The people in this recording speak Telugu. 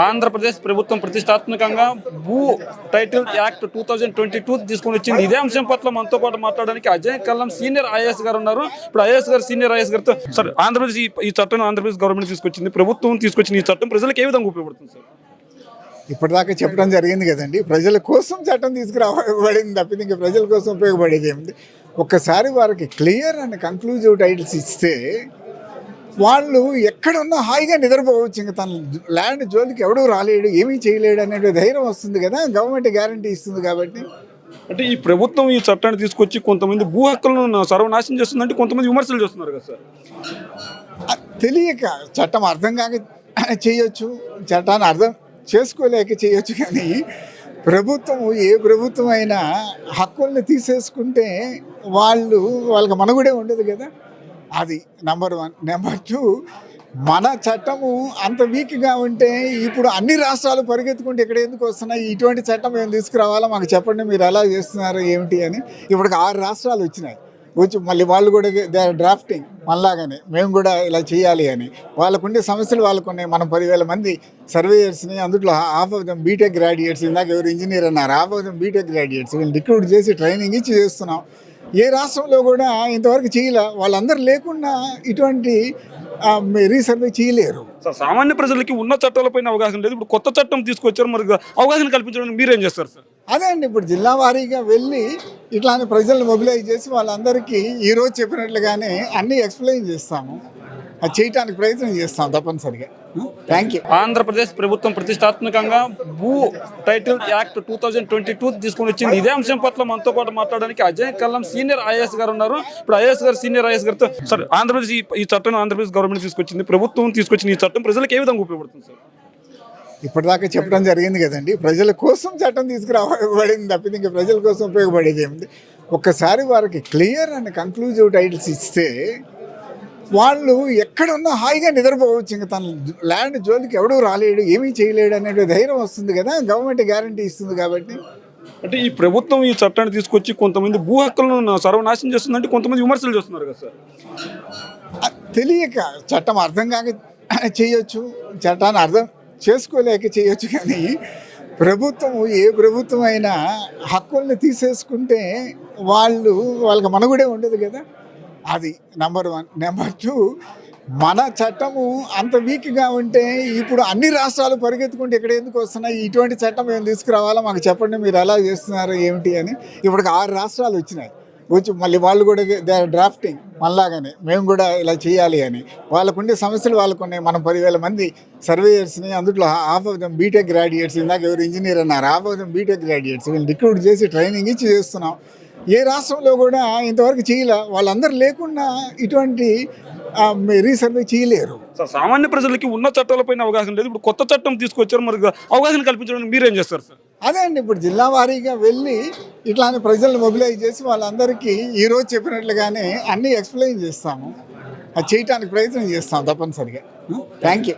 ఆంధ్రప్రదేశ్ ప్రభుత్వం ప్రతిష్టాత్మకంగా భూ title act two thousand twenty two తీసుకొని వచ్చింది. ఇదే అంశం పట్ల మనతో పాటు మాట్లాడడానికి అజయ్ కల్లం సీనియర్ ఐఏఎస్ గారు ఉన్నారు. ఇప్పుడు ఐఏఎస్ గారు సీనియర్ ఐఏఎస్ గారితో సార్ ఆంధ్రప్రదేశ్ ఈ- చట్టం ఆంధ్రప్రదేశ్ గవర్నమెంట్ తీసుకొచ్చింది. ప్రభుత్వం తీసుకొచ్చిన ఈ చట్టం ప్రజలకు ఏ విధంగా ఉపయోగపడుతుంది సార్? ఇప్పటిదాకా చెప్పడం జరిగింది కదండి. ప్రజల కోసం చట్టం తీసుకురాబడింది తప్పింది ఇంకా ప్రజల కోసం ఉపయోగపడేది ఏమిటి ఒక్కసారి వారికి క్లియర్ అండ్ కంక్లూజివ్ టైటిల్స్ ఇస్తే వాళ్ళు ఎక్కడున్నా హాయిగా నిద్రపోవచ్చు. ఇంకా తన ల్యాండ్ జోలికి ఎవడూ రాలేడు ఏమీ చేయలేడు అనే ధైర్యం వస్తుంది కదా. గవర్నమెంట్ గ్యారంటీ ఇస్తుంది కాబట్టి. అంటే ఈ ప్రభుత్వం ఈ చట్టాన్ని తీసుకొచ్చి కొంతమంది భూ హక్కులను సర్వనాశనం చేస్తుందంటే కొంతమంది విమర్శలు చేస్తున్నారు కదా సార్. తెలియక చట్టం అర్థం కాక చేయొచ్చు చట్టాన్ని అర్థం చేసుకోలేక చేయొచ్చు కానీ ప్రభుత్వం ఏ ప్రభుత్వం అయినా హక్కుల్ని తీసేసుకుంటే వాళ్ళు వాళ్ళకి మనుగుడే ఉండదు కదా. అది నెంబర్ వన్ నెంబర్ టూ మన చట్టము అంత వీక్గా ఉంటే ఇప్పుడు అన్ని రాష్ట్రాలు పరిగెత్తుకుంటే ఇక్కడ ఎందుకు వస్తున్నాయి? ఇటువంటి చట్టం మేము తీసుకురావాలా? మాకు చెప్పండి మీరు ఎలా చేస్తున్నారు ఏమిటి అని. ఇప్పటికి ఆరు రాష్ట్రాలు వచ్చినాయి. వచ్చి మళ్ళీ వాళ్ళు కూడా దే ఆర్ డ్రాఫ్టింగ్ మనలాగానే. మేము కూడా ఇలా చేయాలి అని. వాళ్ళకుండే సమస్యలు వాళ్ళకు ఉన్నాయి మనం పదివేల మంది సర్వేయర్స్ని అందులో half of them BTech graduates ఇందాక ఎవరు ఇంజనీర్ అన్నారు. Half of them BTech graduates వీళ్ళు రిక్రూట్ చేసి ట్రైనింగ్ ఇచ్చి చేస్తున్నాం. ఏ రాష్ట్రంలో కూడా ఇంతవరకు చేయలే. వాళ్ళందరూ లేకుండా ఇటువంటి రీసర్వే చేయలేరు. సార్ సామాన్య ప్రజలకి ఉన్న చట్టాలపైన అవగాహన లేదు. ఇప్పుడు కొత్త చట్టం తీసుకొచ్చారు. మరి అవగాహన కల్పించడానికి మీరేం చేస్తారు? సార్ అదే అండి ఇప్పుడు జిల్లా వారీగా వెళ్ళి ఇట్లాంటి ప్రజలను మొబిలైజ్ చేసి వాళ్ళందరికీ ఈరోజు చెప్పినట్లుగానే అన్నీ ఎక్స్ప్లెయిన్ చేస్తాము. అది చేయటానికి ప్రయత్నం చేస్తాం తప్పనిసరిగా. థ్యాంక్ యూ ఆంధ్రప్రదేశ్ ప్రభుత్వం ప్రతిష్టాత్మకంగా భూ title act two thousand twenty two తీసుకొని వచ్చింది. ఇదే అంశం పట్ల మనతో పాటు మాట్లాడడానికి అజయ్ కల్లం సీనియర్ ఐఏఎస్ గారు ఉన్నారు. ఇప్పుడు ఐఏఎస్ గారు సీనియర్ ఐఏఎస్ గారితో సార్ ఆంధ్రప్రదేశ్ ఈ- చట్టం ఆంధ్రప్రదేశ్ గవర్నమెంట్ తీసుకొచ్చింది. ప్రభుత్వం తీసుకొచ్చిన ఈ చట్టం ప్రజలకు ఏ విధంగా ఉపయోగపడుతుంది సార్? ఇప్పటిదాకా చెప్పడం జరిగింది కదండి. ప్రజల కోసం చట్టం తీసుకురాబడింది తప్పింది ఇంకా ప్రజల కోసం ఉపయోగపడేది ఏముంది? ఒక్కసారి వారికి క్లియర్ అండ్ కంక్లూజివ్ టైటిల్స్ ఇస్తే వాళ్ళు ఎక్కడున్నా హాయిగా నిద్రపోవచ్చు. ఇంకా తన ల్యాండ్ జోలికి ఎవడూ రాలేడు ఏమీ చేయలేడు అనే ధైర్యం వస్తుంది కదా. గవర్నమెంట్ గ్యారంటీ ఇస్తుంది కాబట్టి. అంటే ఈ ప్రభుత్వం ఈ చట్టాన్ని తీసుకొచ్చి కొంతమంది భూ హక్కులను సర్వనాశనం చేస్తుందంటే కొంతమంది విమర్శలు చేస్తున్నారు కదా సార్. తెలియక చట్టం అర్థం కాక చేయొచ్చు చట్టాన్ని అర్థం చేసుకోలేక చేయొచ్చు కానీ ప్రభుత్వం ఏ ప్రభుత్వం అయినా హక్కుల్ని తీసేసుకుంటే వాళ్ళు వాళ్ళకి మనుగుడే ఉండదు కదా. అది నెంబర్ వన్. నెంబర్ టూ మన చట్టము అంత వీక్గా ఉంటే ఇప్పుడు అన్ని రాష్ట్రాలు పరిగెత్తుకుంటే ఇక్కడ ఎందుకు వస్తున్నాయి? ఇటువంటి చట్టం మేము తీసుకురావాలో? మాకు చెప్పండి మీరు ఎలా చేస్తున్నారు ఏమిటి అని. ఇప్పటికి ఆరు రాష్ట్రాలు వచ్చినాయి. వచ్చి మళ్ళీ వాళ్ళు కూడా దే ఆర్ డ్రాఫ్టింగ్ మనలాగానే. మేము కూడా ఇలా చేయాలి అని. వాళ్ళకుండే సమస్యలు వాళ్ళకున్నాయి. మనం పదివేల మంది సర్వేయర్స్ని అందులో half of them BTech graduates ఇందాక ఎవరు ఇంజనీర్ అన్నారు. Half of them BTech graduates వీళ్ళు రిక్రూట్ చేసి ట్రైనింగ్ ఇచ్చి చేస్తున్నాం. ఏ రాష్ట్రంలో కూడా ఇంతవరకు చేయలే. వాళ్ళందరూ లేకుండా ఇటువంటి రీసర్వే చేయలేరు. సార్ సామాన్య ప్రజలకి ఉన్న చట్టాలపైన అవగాహన లేదు. ఇప్పుడు కొత్త చట్టం తీసుకొచ్చారు. మరి అవగాహన కల్పించడానికి మీరేం చేస్తారు సార్? అదే అండి ఇప్పుడు జిల్లా వారీగా వెళ్ళి ఇట్లాంటి ప్రజలను మొబిలైజ్ చేసి వాళ్ళందరికీ ఈరోజు చెప్పినట్లుగానే అన్నీ ఎక్స్ప్లెయిన్ చేస్తాము. అది చేయటానికి ప్రయత్నం చేస్తాం తప్పనిసరిగా. Thank you